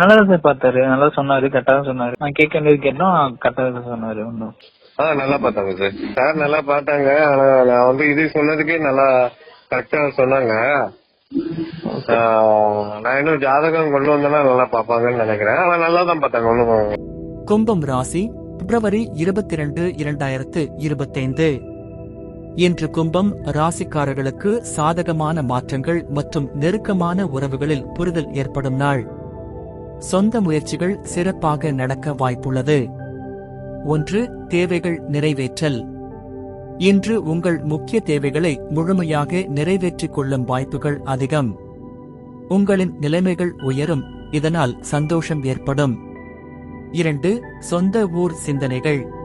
நல்லா தான் சார் பார்த்தாரு. நல்லா சொன்னாரு கரெக்டா தான் சொன்னாரு. நான் கேட்க வேண்டியது கேட்டோம் கரெக்டா தான் சொன்னாரு ஒன்றும் ஆ நல்லா பார்த்தாங்க சார். சார் நல்லா பார்த்தாங்க. ஆனா நான் வந்து இது சொன்னதுக்கே நல்லா கரெக்டா சொன்னாங்க. நான் இன்னும் ஜாதகம் கொண்டு வந்தேன்னா நல்லா பார்ப்பாங்கன்னு நினைக்கிறேன். ஆனா நல்லா தான் பார்த்தாங்க ஒன்றும் கும்பம் ராசி பிப்ரவரி இருபத்தி இரண்டு இரண்டாயிரத்து இருபத்தைந்து. இன்று கும்பம் ராசிக்காரர்களுக்கு சாதகமான மாற்றங்கள் மற்றும் நெருக்கமான உறவுகளில் புரிதல் ஏற்படும் நாள். சொந்த முயற்சிகள் சிறப்பாக நடக்க வாய்ப்புள்ளது. ஒன்று தேவைகள் நிறைவேற்றல். இன்று உங்கள் முக்கிய தேவைகளை முழுமையாக நிறைவேற்றிக் கொள்ளும் வாய்ப்புகள் அதிகம். உங்களின் நிலைமைகள் உயரும் இதனால் சந்தோஷம் ஏற்படும். இரண்டு சொந்த ஊர் சிந்தனைகள்.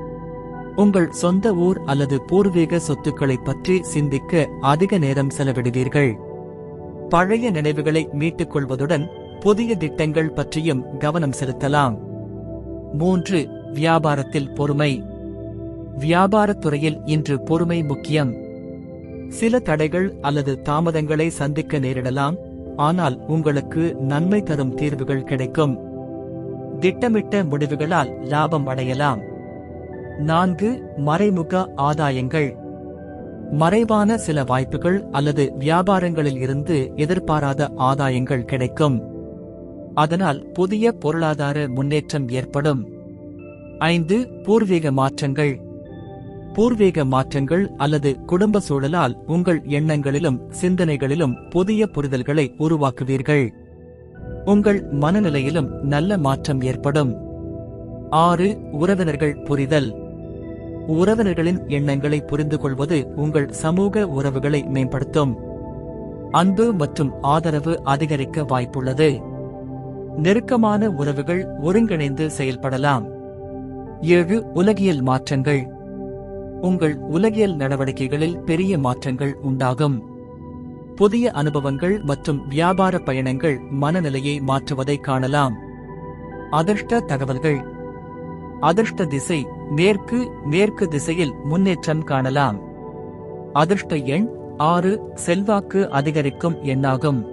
உங்கள் சொந்த ஊர் அல்லது பூர்வீக சொத்துக்களை பற்றி சிந்திக்க அதிக நேரம் செலவிடுவீர்கள். பழைய நினைவுகளை மீட்டுக் கொள்வதுடன் புதிய திட்டங்கள் பற்றியும் கவனம் செலுத்தலாம். மூன்று வியாபாரத்தில் பொறுமை. வியாபாரத் துறையில் இன்று பொறுமை முக்கியம். சில தடைகள் அல்லது தாமதங்களை சந்திக்க நேரிடலாம் ஆனால் உங்களுக்கு நன்மை தரும் தீர்வுகள் கிடைக்கும். திட்டமிட்ட முடிவுகளால் லாபம் அடையலாம். நான்கு மறைமுக ஆதாயங்கள். மறைவான சில வாய்ப்புகள் அல்லது வியாபாரங்களில் இருந்து எதிர்பாராத ஆதாயங்கள் கிடைக்கும். அதனால் புதிய பொருளாதார முன்னேற்றம் ஏற்படும். ஐந்து பூர்வீக மாற்றங்கள். பூர்வீக மாற்றங்கள் அல்லது குடும்ப சூழலால் உங்கள் எண்ணங்களிலும் சிந்தனைகளிலும் புதிய புரிதல்களை உருவாக்குவீர்கள். உங்கள் மனநிலையிலும் நல்ல மாற்றம் ஏற்படும். ஆறு உறவினர்கள் புரிதல். உறவினர்களின் எண்ணங்களை புரிந்து கொள்வது உங்கள் சமூக உறவுகளை மேம்படுத்தும். அன்பு மற்றும் ஆதரவு அதிகரிக்க வாய்ப்புள்ளது. நெருக்கமான உறவுகள் ஒருங்கிணைந்து செயல்படலாம். ஏழு உலகியல் மாற்றங்கள். உங்கள் உலகியல் நடவடிக்கைகளில் பெரிய மாற்றங்கள் உண்டாகும். புதிய அனுபவங்கள் மற்றும் வியாபார பயணங்கள் மனநிலையை மாற்றுவதை காணலாம். அதிர்ஷ்ட தகவல்கள். அதிர்ஷ்ட திசை மேற்கு மேற்கு திசையில் முன்னேற்றம் காணலாம். அதிர்ஷ்ட எண் ஆறு செல்வாக்கு அதிகரிக்கும் எண்ணாகும்.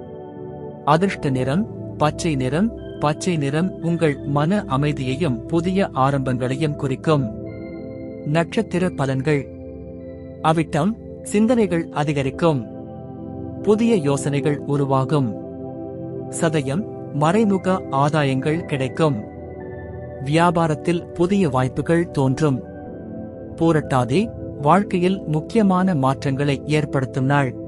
அதிர்ஷ்ட நிறம் பச்சை நிறம் பச்சை நிறம் உங்கள் மன அமைதியையும் புதிய ஆரம்பங்களையும் குறிக்கும். நட்சத்திர பலன்கள். அவிட்டம் சிந்தனைகள் அதிகரிக்கும். புதிய யோசனைகள் உருவாகும். சதயம் மறைமுக ஆதாயங்கள் கிடைக்கும். வியாபாரத்தில் புதிய வாய்ப்புகள் தோன்றும். போரட்டாதே வாழ்க்கையில் முக்கியமான மாற்றங்களை ஏற்படுத்தும் நாள்.